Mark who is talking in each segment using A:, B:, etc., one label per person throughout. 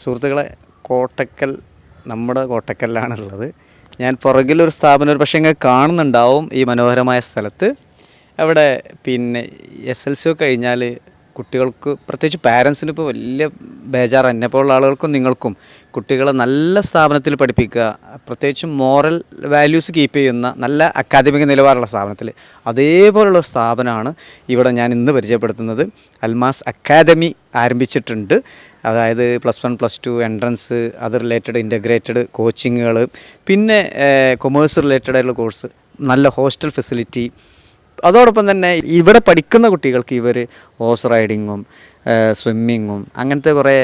A: സുഹൃത്തുക്കളെ കോട്ടക്കൽ നമ്മുടെ കോട്ടക്കലിലാണുള്ളത്. ഞാൻ പുറകിലൊരു സ്ഥാപനം ഒരു പക്ഷേ ഇങ്ങനെ കാണുന്നുണ്ടാവും ഈ മനോഹരമായ സ്ഥലത്ത്. അവിടെ പിന്നെ എസ് എൽ സി കഴിഞ്ഞാൽ കുട്ടികൾക്ക് പ്രത്യേകിച്ച് പാരൻസിന് ഇപ്പോൾ വലിയ ബേജാറ് എന്നെ പോലുള്ള ആളുകൾക്കും നിങ്ങൾക്കും കുട്ടികളെ നല്ല സ്ഥാപനത്തിൽ പഠിപ്പിക്കുക പ്രത്യേകിച്ചും മോറൽ വാല്യൂസ് കീപ്പ് ചെയ്യുന്ന നല്ല അക്കാദമിക നിലവാരമുള്ള സ്ഥാപനത്തിൽ. അതേപോലുള്ള സ്ഥാപനമാണ് ഇവിടെ ഞാൻ ഇന്ന് പരിചയപ്പെടുത്തുന്നത്. അൽമാസ് അക്കാദമി ആരംഭിച്ചിട്ടുണ്ട്. അതായത് plus one plus two entrance അത് റിലേറ്റഡ് ഇന്റഗ്രേറ്റഡ് കോച്ചിങ്ങുകൾ പിന്നെ കൊമേഴ്സ് റിലേറ്റഡ് ആയിട്ടുള്ള കോഴ്സ് നല്ല ഹോസ്റ്റൽ ഫെസിലിറ്റി അതോടൊപ്പം തന്നെ ഇവിടെ പഠിക്കുന്ന കുട്ടികൾക്ക് ഇവർ ഹോഴ്സ് റൈഡിങ്ങും സ്വിമ്മിങ്ങും അങ്ങനത്തെ കുറേ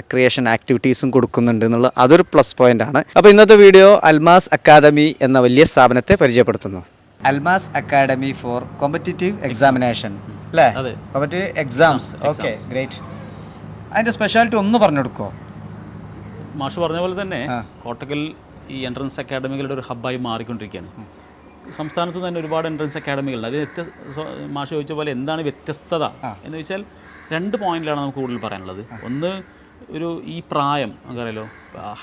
A: റിക്രിയേഷൻ ആക്ടിവിറ്റീസും കൊടുക്കുന്നുണ്ട് എന്നുള്ള അതൊരു പ്ലസ് പോയിന്റ് ആണ്. അപ്പോൾ ഇന്നത്തെ വീഡിയോ അൽമാസ് അക്കാദമി എന്ന വലിയ സ്ഥാപനത്തെ പരിചയപ്പെടുത്തുന്നു. Almas academy for competitive examination അല്ലേ. കോമ്പറ്റേറ്റീവ് എക്സാംസ് ഓക്കെ ഗ്രേറ്റ് അതിന്റെ സ്പെഷ്യാലിറ്റി ഒന്ന് പറഞ്ഞു കൊടുക്കുമോ
B: മാഷ് പറഞ്ഞ പോലെ തന്നെ കോട്ടക്കൽ ഈ എൻട്രൻസ് അക്കാഡമികളുടെ ഒരു ഹബ്ബായി മാറിക്കൊണ്ടിരിക്കുകയാണ്. സംസ്ഥാനത്ത് തന്നെ ഒരുപാട് എൻട്രൻസ് അക്കാഡമികളുണ്ട് അത് വ്യത്യസ്ത മാഷ ചോദിച്ച പോലെ എന്താണ് വ്യത്യസ്തത? എന്ന് വെച്ചാൽ രണ്ട് പോയിന്റിലാണ് നമുക്ക് കൂടുതൽ പറയാനുള്ളത്. ഒന്ന് ഒരു ഈ പ്രായം നമുക്കറിയാലോ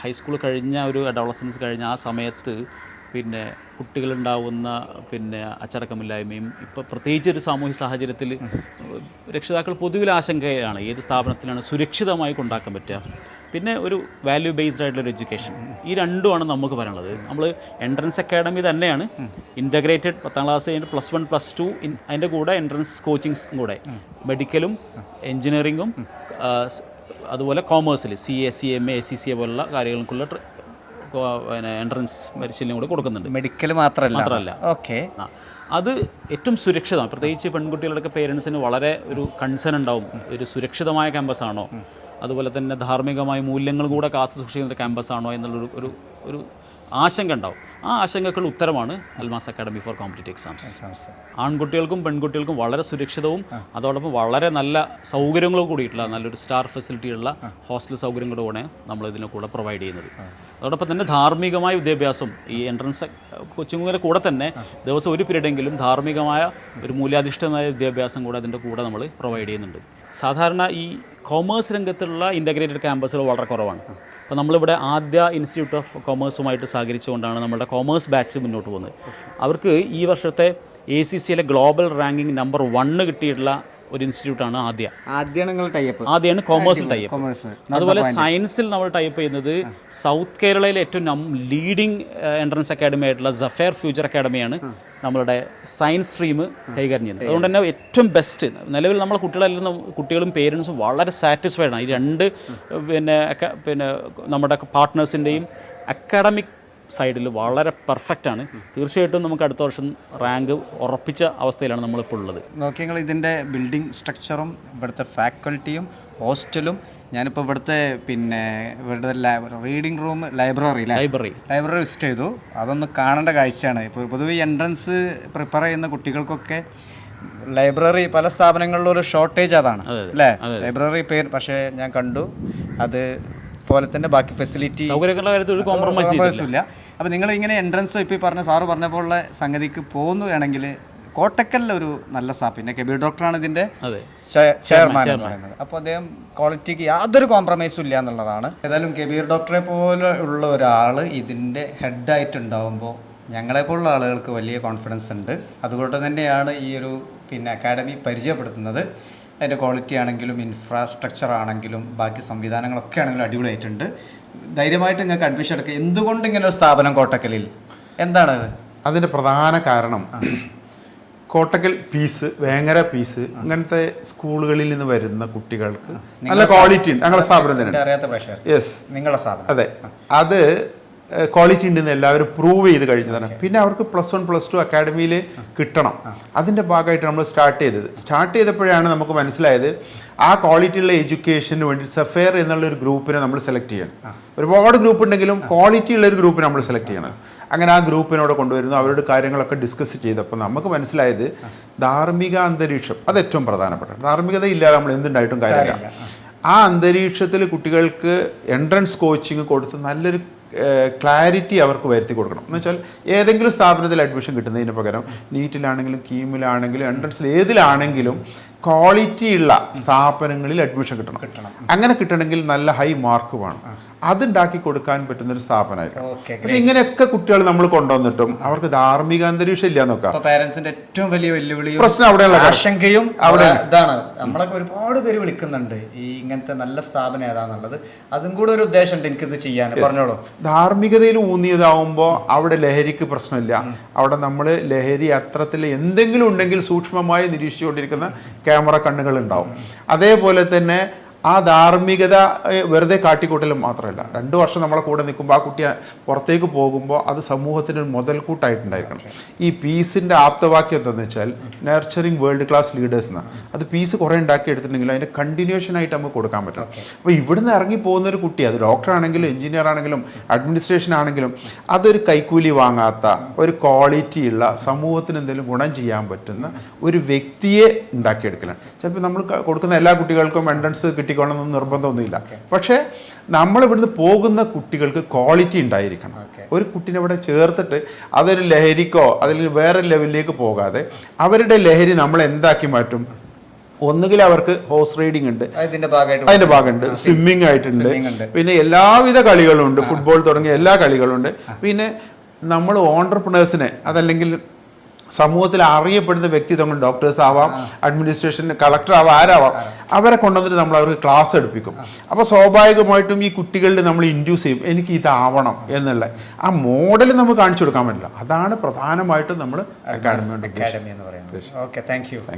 B: ഹൈസ്കൂൾ കഴിഞ്ഞ ഒരു അഡോളസൻസ് കഴിഞ്ഞ ആ സമയത്ത് പിന്നെ കുട്ടികളുണ്ടാവുന്ന പിന്നെ അച്ചടക്കമില്ലായ്മയും ഇപ്പോൾ പ്രത്യേകിച്ച് ഒരു സാമൂഹ്യ സാഹചര്യത്തിൽ രക്ഷിതാക്കൾ പൊതുവിൽ ആശങ്കയാണ് ഏത് സ്ഥാപനത്തിലാണ് സുരക്ഷിതമായി കൊണ്ടാക്കാൻ പറ്റുക. പിന്നെ ഒരു വാല്യൂ ബേസ്ഡ് ആയിട്ടുള്ള ഒരു എഡ്യൂക്കേഷൻ ഈ രണ്ടുമാണ് നമുക്ക് പറയാനുള്ളത്. നമ്മൾ എൻട്രൻസ് അക്കാഡമി തന്നെയാണ്. ഇന്റഗ്രേറ്റഡ് പത്താം ക്ലാസ് കഴിഞ്ഞിട്ട് പ്ലസ് വൺ പ്ലസ് ടു അതിന്റെ കൂടെ എൻട്രൻസ് കോച്ചിങ്സും കൂടെ. മെഡിക്കലും എൻജിനീയറിങ്ങും അതുപോലെ കോമേഴ്സിൽ C A C M A C C A പോലുള്ള കാര്യങ്ങൾക്കുള്ള പിന്നെ എൻട്രൻസ് പരിശീലനം കൂടെ കൊടുക്കുന്നുണ്ട്.
A: മെഡിക്കൽ മാത്രമല്ല.
B: മാത്രമല്ല.
A: ഓക്കെ
B: അത് ഏറ്റവും സുരക്ഷിതമാണ്. പ്രത്യേകിച്ച് പെൺകുട്ടികളുടെ പേരൻസിന് വളരെ ഒരു കൺസേൺ ഉണ്ടാവും. ഒരു സുരക്ഷിതമായ ക്യാമ്പസ് ആണോ? അതുപോലെ തന്നെ ധാർമ്മികമായ മൂല്യങ്ങൾ കൂടെ കാത്തു സൂക്ഷിക്കുന്ന ഒരു ക്യാമ്പസ് ആണോ എന്നുള്ളൊരു ഒരു ഒരു ആശങ്ക ഉണ്ടാവും. ആ ആശങ്കക്കുള്ള ഉത്തരമാണ് Almas academy for competitive exams. ആൺകുട്ടികൾക്കും പെൺകുട്ടികൾക്കും വളരെ സുരക്ഷിതവും അതോടൊപ്പം വളരെ നല്ല സൗകര്യങ്ങളും കൂടിയിട്ടുള്ള നല്ലൊരു സ്റ്റാർ ഫെസിലിറ്റിയുള്ള ഹോസ്റ്റൽ സൗകര്യങ്ങളോടെ കൂടെ നമ്മൾ ഇതിനെ കൂടെ പ്രൊവൈഡ് ചെയ്യുന്നത്. അതോടൊപ്പം തന്നെ ധാർമ്മികമായ വിദ്യാഭ്യാസം ഈ എൻട്രൻസ് കൊച്ചുങ്ങളുടെ കൂടെ തന്നെ ദിവസം ഒരു പീരീഡെങ്കിലും ധാർമ്മികമായ ഒരു മൂല്യാധിഷ്ഠിതമായ വിദ്യാഭ്യാസം കൂടെ അതിന്റെ കൂടെ നമ്മൾ പ്രൊവൈഡ് ചെയ്യുന്നുണ്ട്. സാധാരണ ഈ കോമേഴ്സ് രംഗത്തുള്ള ഇന്റഗ്രേറ്റഡ് ക്യാമ്പസുകൾ വളരെ കുറവാണ്. അപ്പോൾ നമ്മളിവിടെ ആദ്യ ഇൻസ്റ്റിറ്റ്യൂട്ട് ഓഫ് കോമേഴ്സുമായിട്ട് സഹകരിച്ചുകൊണ്ടാണ് നമ്മുടെ കോമേഴ്സ് ബാച്ച് മുന്നോട്ട് പോകുന്നത്. അവർക്ക് ഈ വർഷത്തെ എ സി സിയിലെ ഗ്ലോബൽ റാങ്കിങ് നമ്പർ വണ്ണ് കിട്ടിയിട്ടുള്ള ഒരു ഇൻസ്റ്റിറ്റ്യൂട്ടാണ് ആദ്യ.
A: ആദ്യമാണ് കോമേഴ്സ് ടൈപ്പ്
B: അതുപോലെ സയൻസിൽ നമ്മൾ ടൈപ്പ് ചെയ്യുന്നത് സൗത്ത് കേരളയിലെ ഏറ്റവും ലീഡിംഗ് എൻട്രൻസ് അക്കാഡമി ആയിട്ടുള്ള സഫയർ ഫ്യൂച്ചർ അക്കാഡമിയാണ് നമ്മളുടെ സയൻസ് സ്ട്രീം കൈകാര്യം ചെയ്യുന്നത്. അതുകൊണ്ട് തന്നെ ഏറ്റവും ബെസ്റ്റ് നിലവിൽ നമ്മളെ കുട്ടികളെല്ലാം കുട്ടികളും പേരൻസും വളരെ സാറ്റിസ്ഫൈഡ് ആണ്. ഈ രണ്ട് പിന്നെ പിന്നെ നമ്മുടെ പാർട്ട്നേഴ്സിന്റെയും അക്കാഡമിക് സൈഡിൽ വളരെ പെർഫെക്റ്റ് ആണ്. തീർച്ചയായിട്ടും നമുക്ക് അടുത്ത വർഷം റാങ്ക് ഉറപ്പിച്ച അവസ്ഥയിലാണ് നമ്മളിപ്പോൾ ഉള്ളത്.
A: നോക്കി നിങ്ങൾ ഇതിന്റെ ബിൽഡിംഗ് സ്ട്രക്ചറും ഇവിടുത്തെ ഫാക്കൽറ്റിയും ഹോസ്റ്റലും ഞാനിപ്പോൾ ഇവിടുത്തെ പിന്നെ ഇവിടുത്തെ reading room library
B: library
A: library visit ചെയ്തു. അതൊന്ന് കാണേണ്ട കാഴ്ചയാണ്. ഇപ്പോൾ പൊതുവെ എൻട്രൻസ് പ്രിപ്പയർ ചെയ്യുന്ന കുട്ടികൾക്കൊക്കെ ലൈബ്രറി പല സ്ഥാപനങ്ങളിലും ഒരു ഷോർട്ടേജ് അതാണ്. അല്ലേ ലൈബ്രറി പേര് പക്ഷേ ഞാൻ കണ്ടു. അത് പോലെ തന്നെ ബാക്കി ഫെസിലിറ്റി
B: കോംപ്രമൈസ്
A: ഇല്ല. അപ്പോൾ നിങ്ങൾ ഇങ്ങനെ എൻട്രൻസോ ഇപ്പോൾ ഈ പറഞ്ഞ സാറ് പറഞ്ഞ പോലുള്ള സംഗതിക്ക് പോകുകയാണെങ്കിൽ കോട്ടക്കലിൽ ഒരു നല്ല സ്റ്റാഫ് പിന്നെ കെബി ഡോക്ടറാണ്
B: ഇതിന്റെ
A: ചെയർമാൻ എന്ന് പറയുന്നത്. അപ്പോൾ അദ്ദേഹം ക്വാളിറ്റിക്ക് യാതൊരു കോംപ്രമൈസും ഇല്ല എന്നുള്ളതാണ്. ഏതായാലും കെബീർ ഡോക്ടറെ പോലെ ഉള്ള ഒരാൾ ഇതിന്റെ ഹെഡായിട്ടുണ്ടാവുമ്പോൾ ഞങ്ങളെപ്പോലുള്ള ആളുകൾക്ക് വലിയ കോൺഫിഡൻസ് ഉണ്ട്. അതുകൊണ്ട് തന്നെയാണ് ഈ ഒരു പിന്നെ അക്കാഡമി പരിചയപ്പെടുത്തുന്നത്. അതിന്റെ ക്വാളിറ്റി ആണെങ്കിലും ഇൻഫ്രാസ്ട്രക്ചർ ആണെങ്കിലും ബാക്കി സംവിധാനങ്ങളൊക്കെ ആണെങ്കിലും അടിപൊളിയായിട്ടുണ്ട്. ധൈര്യമായിട്ട് നിങ്ങൾക്ക് അഡ്മിഷൻ എടുക്കുക എന്തുകൊണ്ട് ഇങ്ങനെ ഒരു സ്ഥാപനം കോട്ടക്കലിൽ? എന്താണത്?
C: അതിന്റെ പ്രധാന കാരണം കോട്ടക്കൽ പീസ് വേങ്ങര പീസ് അങ്ങനത്തെ സ്കൂളുകളിൽ നിന്ന് വരുന്ന കുട്ടികൾക്ക് നല്ല ക്വാളിറ്റി ഉണ്ട്. ഞങ്ങളുടെ സ്ഥാപനം തന്നെ.
A: അറിയാത്ത
C: യെസ്
A: നിങ്ങളുടെ സ്ഥാപനം.
C: അതെ. അത് ക്വാളിറ്റി ഉണ്ടെന്ന് എല്ലാവരും പ്രൂവ് ചെയ്ത് കഴിഞ്ഞതാണ്. പിന്നെ അവർക്ക് പ്ലസ് വൺ പ്ലസ് ടു അക്കാഡമിയിൽ കിട്ടണം. അതിന്റെ ഭാഗമായിട്ട് നമ്മൾ സ്റ്റാർട്ട് ചെയ്തത്. സ്റ്റാർട്ട് ചെയ്തപ്പോഴാണ് നമുക്ക് മനസ്സിലായത് ആ ക്വാളിറ്റിയുള്ള എഡ്യൂക്കേഷന് വേണ്ടി സഫെയർ എന്നുള്ള ഒരു ഗ്രൂപ്പിനെ നമ്മൾ സെലക്ട് ചെയ്യണം. ഒരുപാട് ഗ്രൂപ്പ് ഉണ്ടെങ്കിലും ക്വാളിറ്റി ഉള്ള ഒരു ഗ്രൂപ്പിനെ നമ്മൾ സെലക്ട് ചെയ്യണം. അങ്ങനെ ആ ഗ്രൂപ്പിനോട് കൊണ്ടുവരുന്നു. അവരുടെ കാര്യങ്ങളൊക്കെ ഡിസ്കസ് ചെയ്തപ്പോൾ നമുക്ക് മനസ്സിലായത് ധാർമ്മിക അന്തരീക്ഷം. അത് ഏറ്റവും പ്രധാനപ്പെട്ട. ധാർമ്മികത ഇല്ലാതെ നമ്മൾ എന്തുണ്ടായിട്ടും കാര്യമില്ല. ആ. അന്തരീക്ഷത്തിൽ കുട്ടികൾക്ക് എൻട്രൻസ് കോച്ചിങ് കൊടുത്ത് നല്ലൊരു ക്ലാരിറ്റി അവർക്ക് വരുത്തി കൊടുക്കണം. എന്ന് വെച്ചാൽ ഏതെങ്കിലും സ്ഥാപനത്തിൽ അഡ്മിഷൻ കിട്ടുന്നതിന് പകരം നീറ്റിലാണെങ്കിലും കീമിലാണെങ്കിലും എൻട്രൻസിൽ ഏതിലാണെങ്കിലും ക്വാളിറ്റി ഉള്ള സ്ഥാപനങ്ങളിൽ അഡ്മിഷൻ കിട്ടണം. കിട്ടണം. അങ്ങനെ കിട്ടണമെങ്കിൽ നല്ല ഹൈ മാർക്ക് വേണം. അതുണ്ടാക്കി കൊടുക്കാൻ പറ്റുന്ന ഒരു സ്ഥാപനമായിരിക്കും പക്ഷെ ഇങ്ങനെയൊക്കെ കുട്ടികൾ നമ്മൾ കൊണ്ടുവന്നിട്ടും അവർക്ക് ധാർമ്മിക അന്തരീക്ഷം ഇല്ല നോക്കാം
A: പാരന്റ്സിന്റെ ഏറ്റവും വലിയ വെല്ലുവിളി
C: പ്രശ്നം അവിടെയുള്ള.
A: ആശങ്കയും
C: അവിടെ.
A: ഇതാണ്. നമ്മളൊക്കെ ഒരുപാട് പേര് വിളിക്കുന്നുണ്ട് ഈ ഇങ്ങനത്തെ നല്ല സ്ഥാപനം ഏതാന്നുള്ളത്. അതും കൂടെ ഒരു ഉദ്ദേശമുണ്ട് എനിക്കിത് ചെയ്യാൻ. പറഞ്ഞോളൂ.
C: ധാർമ്മികതയിൽ ഊന്നിയതാവുമ്പോൾ അവിടെ ലഹരിക്ക് പ്രശ്നമില്ല. അവിടെ നമ്മൾ ലഹരി അത്രത്തിൽ എന്തെങ്കിലും ഉണ്ടെങ്കിൽ സൂക്ഷ്മമായി നിരീക്ഷിച്ചുകൊണ്ടിരിക്കുന്ന ക്യാമറ കണ്ണുകൾ ഉണ്ടാവും. അതേപോലെ തന്നെ ആ ധാർമ്മികത വെറുതെ കാട്ടിക്കൂട്ടലും മാത്രമല്ല. രണ്ട് വർഷം നമ്മളെ കൂടെ നിൽക്കുമ്പോൾ ആ കുട്ടി പുറത്തേക്ക് പോകുമ്പോൾ അത് സമൂഹത്തിന് ഒരു മുതൽക്കൂട്ടായിട്ടുണ്ടായിരിക്കണം. ഈ പീസിന്റെ ആപ്തവാക്യം എന്താണെന്ന് വെച്ചാൽ നർച്ചറിങ് വേൾഡ് ക്ലാസ് ലീഡേഴ്സ് എന്നാണ് അത് പീസ് കുറേ ഉണ്ടാക്കി എടുത്തിട്ടുണ്ടെങ്കിൽ അതിന്റെ കണ്ടിന്യൂഷൻ ആയിട്ട് നമുക്ക് കൊടുക്കാൻ പറ്റും. അപ്പോൾ ഇവിടുന്ന് ഇറങ്ങി പോകുന്ന ഒരു കുട്ടി അത് ഡോക്ടർ ആണെങ്കിലും എഞ്ചിനീയർ ആണെങ്കിലും അഡ്മിനിസ്ട്രേഷൻ ആണെങ്കിലും അതൊരു കൈക്കൂലി വാങ്ങാത്ത ഒരു ക്വാളിറ്റി ഉള്ള സമൂഹത്തിന് എന്തെങ്കിലും ഗുണം ചെയ്യാൻ പറ്റുന്ന ഒരു വ്യക്തിയെ ഉണ്ടാക്കിയെടുക്കലാണ്. ചിലപ്പോൾ നമ്മൾ കൊടുക്കുന്ന എല്ലാ കുട്ടികൾക്കും എൻട്രൻസ് കിട്ടിക്കോണമെന്ന് നിർബന്ധമൊന്നുമില്ല. പക്ഷേ നമ്മൾ ഇവിടുന്ന് പോകുന്ന കുട്ടികൾക്ക് ക്വാളിറ്റി ഉണ്ടായിരിക്കണം. ഒരു കുട്ടീനെ ഇവിടെ ചേർത്തിട്ട് അതൊരു ലഹരിക്കോ അതിൽ വേറെ ലെവലിലേക്ക് പോകാതെ അവരുടെ ലഹരി നമ്മൾ എന്താക്കി മാറ്റും? ഒന്നുകിൽ അവർക്ക് ഹോഴ്സ് റൈഡിംഗ് ഉണ്ട്. അതിന്റെ ഭാഗമുണ്ട്. സ്വിമ്മിങ് ആയിട്ടുണ്ട്. പിന്നെ എല്ലാവിധ കളികളുണ്ട്. ഫുട്ബോൾ തുടങ്ങിയ എല്ലാ കളികളുണ്ട്. പിന്നെ നമ്മൾ ഓണ്ടർപ്രണേഴ്സിനെ അതല്ലെങ്കിൽ സമൂഹത്തിൽ അറിയപ്പെടുന്ന വ്യക്തിത്വങ്ങൾ ഡോക്ടേഴ്സ് ആവാം അഡ്മിനിസ്ട്രേഷൻ കളക്ടർ ആവാം ആരാവാം അവരെ കൊണ്ടുവന്നിട്ട് നമ്മൾ അവർക്ക് ക്ലാസ് എടുപ്പിക്കും. അപ്പോൾ സ്വാഭാവികമായിട്ടും ഈ കുട്ടികളിൽ നമ്മൾ ഇൻഡ്യൂസ് ചെയ്യും. എനിക്ക് ഇതാവണം എന്നുള്ള. ആ മോഡൽ നമുക്ക് കാണിച്ചു കൊടുക്കാൻ പറ്റില്ല. അതാണ് പ്രധാനമായിട്ടും നമ്മൾ അക്കാഡമി
A: അക്കാഡമി എന്ന് പറയുന്നത്. Okay thank you